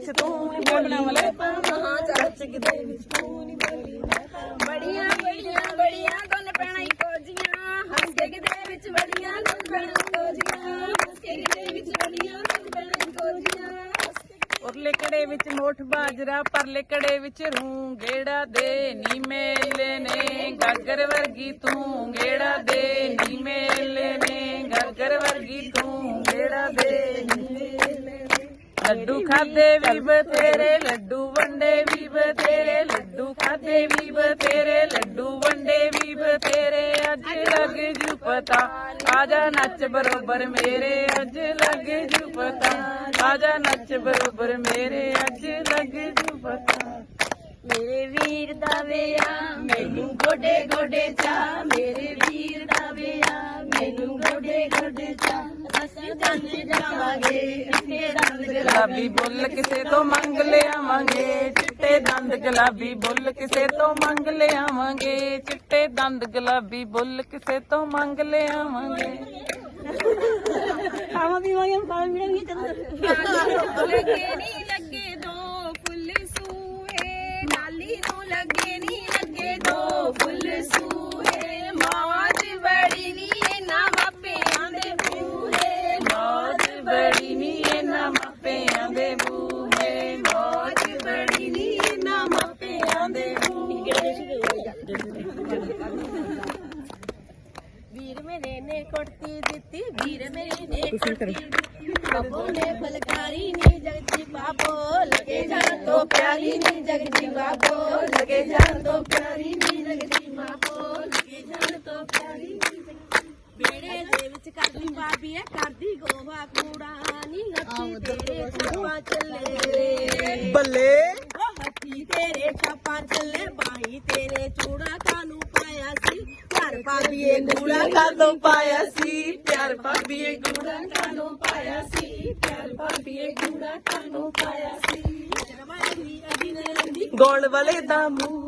ਵਿੱਚ ਤੂੰ ਨੀ ਬੋਲਣਾ ਵਾਲੇ। ਮਹਾ ਚਾਚਕ ਦੇ ਵਿੱਚ। ਤੂੰ ਨੀ ਬੋਲੀ ਬੜੀਆਂ ਬੜੀਆਂ ਬੜੀਆਂ ਦੋਨ ਪੈਣਾ ਇੱਕੋ ਜੀਆਂ ਹੱਸ ਕੇ ਕਿਤੇ ਵਿੱਚ ਬੜੀਆਂ ਦੋਨ ਪੈਣਾ ਇੱਕੋ ਜੀਆਂ ਹੱਸ ਕੇ ਕਿਤੇ ਵਿੱਚ ਬੜੀਆਂ ਦੋਨ ਪੈਣਾ ਇੱਕੋ ਜੀਆਂ ਉਰਲੇ ਕੜੇ ਵਿੱਚ ਮੋਠ ਬਾਜਰਾ ਪਰਲੇ ਕੜੇ ਵਿੱਚ ਰੂ ਗੇੜਾ ਦੇ। ਨੀ ਮੇਲੇ ਨੇ ਗਾਗਰ ਵਰਗੀ ਤੂੰ ਗੇੜਾ ਦੇ। ਲੱਡੂ ਖਾਦੇ ਵੀ ਬਥੇਰੇ ਲੱਡੂ ਵੰਡੇ ਵੀ ਬਥੇਰੇ ਲੱਡੂ ਖਾਦੇ ਵੀ ਬਥੇਰੇ ਲੱਡੂ ਵੰਡੇ ਵੀ ਬਥੇਰੇ ਅੱਜ ਲੱਗ ਜੂ ਪਤਾ, ਆਜਾ ਨੱਚ ਬਰੋਬਰ ਮੇਰੇ, ਅੱਜ ਲੱਗ ਜੂ ਪਤਾ, ਆਜਾ ਨੱਚ ਬਰੋਬਰ ਮੇਰੇ, ਅੱਜ ਲੱਗ ਜੂ ਪਤਾ। ਮੇਰੇ ਵੀਰ ਦਾ ਵਿਆਹ, ਮੈਨੂੰ ਗੋਡੇ ਗੋਡੇ ਚਾ ਮੇਰੇ ਵੀਰ ਦਾ ਵਿਆਹ, ਮੈਨੂੰ ਗੋਡੇ ਗੋਡੇ ਚਾ ਅਸੀਂ ਜੰਜ ਜਾਵਾਂਗੇ ਇੱਥੇ ਦੰਦ ਗੁਲਾਬੀ ਬੁੱਲ ਕਿਸੇ ਤੋਂ ਮੰਗ ਲਿਆਵਾਂਗੇ। ਚਿੱਟੇ ਦੰਦ ਗੁਲਾਬੀ ਬੁੱਲ ਕਿਸੇ ਤੋਂ ਮੰਗ ਲਿਆਵਾਂਗੇ। ਚਿੱਟੇ ਦੰਦ ਗੁਲਾਬੀ ਬੁੱਲ ਕਿਸੇ ਤੋਂ ਮੰਗ ਲਿਆਵਾਂਗੇ। ਖਾਵਾ ਪੀਵਾਂਗੇ ਪਾਣੀ ਪੀਣਾ ਵੀ ਚੱਲ। ਲੱਗੇ ਨਹੀਂ ਲੱਗੇ ਦੋ ਫੁੱਲ ਸੂਏ ਨਾਲੀ ਨੂੰ ਲੱਗੇ ਦੇ ਬੂਹੇ ਮੌਜ ਬੜੀ ਨੀ ਇਹਨਾਂ ਮਾਪਿਆਂ ਦੇ ਵੀਰ ਮੇਰੇ ਨੇ ਕੁੜਤੀ ਦਿੱਤੀ ਵੀਰ ਮੇਰੇ ਨੇ ਕੁੜਤੀ ਦਿੱਤੀ। ਬਾਬੋ ਨੇ ਫਲਕਾਰੀ ਨੀ ਜਗਜੀ ਬਾਬੋ ਲਗੇ ਜਾਣ ਤੋਂ ਪਿਆਰੀ ਨੀ ਜਗਜੀ ਬਾਬੋ ਲਗੇ ਜਾਣ ਤੋਂ ਪਿਆਰੀ ਨੀ ਜਗਜੀ ਬਾਬੋ ਲਗੇ ਜਾਣ ਤੋਂ ਪਿਆਰੀ ਨੀ ਬੇੜੇ ਦੇ ਵਿੱਚ ਕਰਦੀ ਬਾਬੀ ਐ ਕਰਦੀ ਗੋਵਾ ਕੂੜਾ। ਛਾਪਾਂ ਚੱਲੇ ਬੱਲੇ। ਹੱਥੀ ਤੇਰੇ ਛਾਪਾਂ ਚੱਲੇ ਬਾਈ ਤੇਰੇ ਚੂੜਾ ਕਾਨੂੰ ਪਾਇਆ ਸੀ? ਘਰ ਪਾਦੀਏ ਕੂੜਾ ਕਾਦੋਂ ਪਾਇਆ ਸੀ? ਪਿਆਰ ਭਾਬੀਏ ਗੁੜਾ ਕਾਨੂੰ ਪਾਇਆ ਸੀ? ਪਿਆਰ ਭਾਬੀਏ ਕੂੜਾ ਕਾਨੂੰ ਪਾਇਆ ਸੀ? ਗੋਲ ਵਾਲੇ ਦਾ ਮੂੰਹ